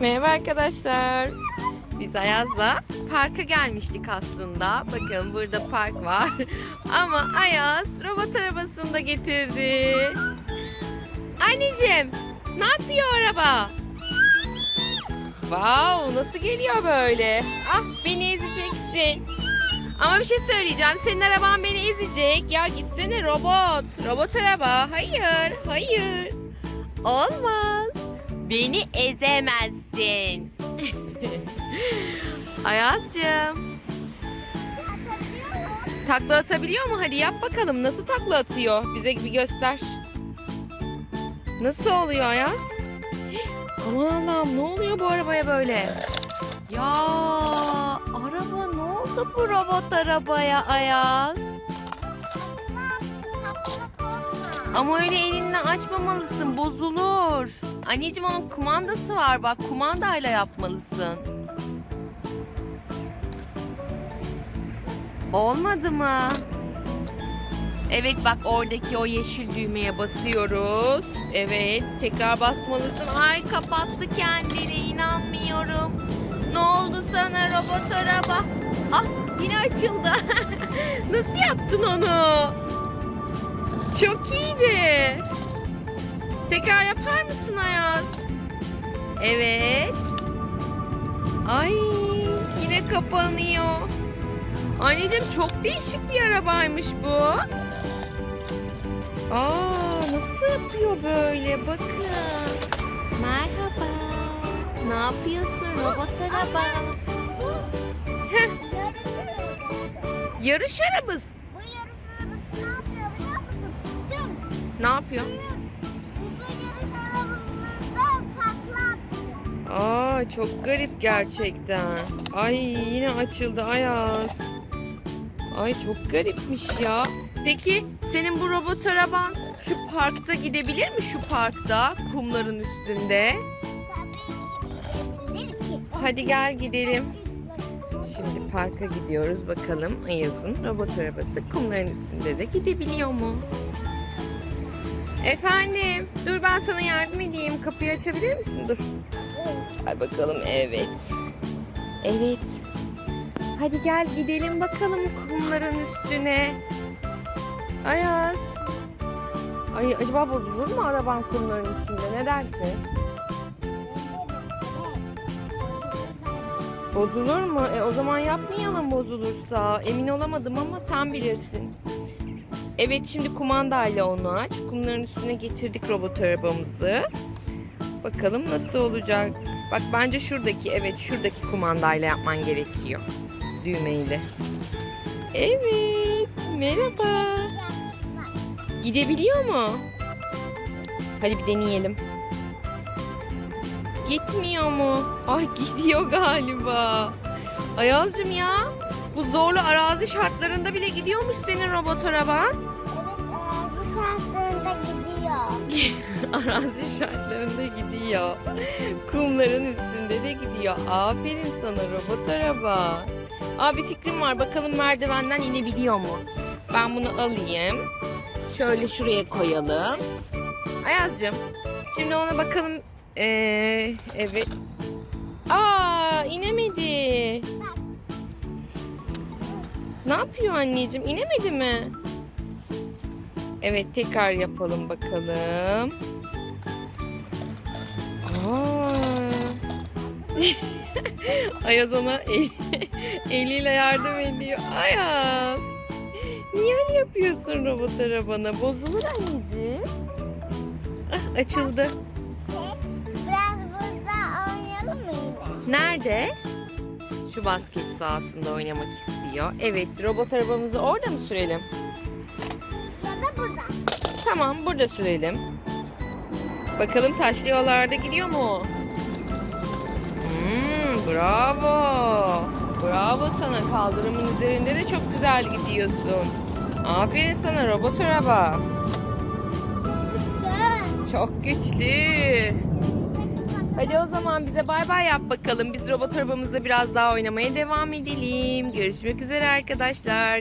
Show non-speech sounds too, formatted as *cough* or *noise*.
Merhaba arkadaşlar. Biz Ayaz'la parka gelmiştik aslında. Bakın burada park var. *laughs* Ama Ayaz robot arabasını da getirdi. Anneciğim ne yapıyor araba? Wow nasıl geliyor böyle? Ah beni ezeceksin. Ama bir şey söyleyeceğim. Senin araban beni ezecek. Ya gitsene robot. Robot araba. Hayır. Hayır. Olmaz. Beni ezemezsin. *laughs* Ayaz'cığım. Takla atabiliyor mu? Hadi yap bakalım. Nasıl takla atıyor? Bize bir göster. Nasıl oluyor Ayaz? Aman Allah'ım ne oluyor bu arabaya böyle? Ya araba ne oldu bu robot arabaya Ayaz? Ama öyle elinle açmamalısın bozulur. Anneciğim onun kumandası var bak kumandayla yapmalısın. Olmadı mı? Evet bak oradaki o yeşil düğmeye basıyoruz. Evet tekrar basmalısın. Ay kapattı kendini inanmıyorum. Ne oldu sana robot araba? Ah yine açıldı. *laughs* Nasıl yaptın onu? Çok iyiydi. Tekrar yapar mısın Ayaz? Evet. Ay yine kapanıyor. Anneciğim çok değişik bir arabaymış bu. Aa nasıl yapıyor böyle bakın. Merhaba. Ne yapıyorsun robot araba? Yarış arabası. Ne yapıyor? Aa çok garip gerçekten. Ay yine açıldı Ayaz. Ay çok garipmiş ya. Peki senin bu robot araban şu parkta gidebilir mi şu parkta kumların üstünde? Tabii ki gidebilir. Hadi gel gidelim. Şimdi parka gidiyoruz bakalım Ayaz'ın robot arabası kumların üstünde de gidebiliyor mu? Efendim dur ben sana yardım edeyim kapıyı açabilir misin? Dur. Gel bakalım evet. Evet. Hadi gel gidelim bakalım kumların üstüne. Ayaz. Ay acaba bozulur mu araban kumların içinde ne dersin? Bozulur mu? E, o zaman yapmayalım bozulursa. Emin olamadım ama sen bilirsin. Evet şimdi kumandayla onu aç. Kumların üstüne getirdik robot arabamızı. Bakalım nasıl olacak. Bak bence şuradaki evet şuradaki kumandayla yapman gerekiyor. Düğmeyle. Evet. Merhaba. Gidebiliyor mu? Hadi bir deneyelim. Gitmiyor mu? Ay gidiyor galiba. Ayazcığım ya. Bu zorlu arazi şartlarında bile gidiyormuş senin robot araban. Evet arazi saatlerinde gidiyor. *laughs* arazi şartlarında gidiyor. Kumların üstünde de gidiyor. Aferin sana robot araba. Aa bir fikrim var. Bakalım merdivenden inebiliyor mu? Ben bunu alayım. Şöyle şuraya koyalım. Ayaz'cığım. Şimdi ona bakalım. Ee, evet. Aa inemedi. Ne yapıyor anneciğim? İnemedi mi? Evet tekrar yapalım bakalım. Aa. *laughs* Ayaz ona el- *laughs* eliyle yardım ediyor. Ayaz. Niye öyle yapıyorsun robot arabana? Bozulur anneciğim. Ah, açıldı. Biraz burada oynayalım mı yine? Nerede? Şu basket sahasında oynamak istiyor. Evet robot arabamızı orada mı sürelim? Ya da burada. Tamam burada sürelim. Bakalım taşlı yollarda gidiyor mu? Hmm, bravo. Bravo sana. Kaldırımın üzerinde de çok güzel gidiyorsun. Aferin sana robot araba. İşte. Çok güçlü. Hadi o zaman bize bay bay yap bakalım. Biz robot arabamızla biraz daha oynamaya devam edelim. Görüşmek üzere arkadaşlar.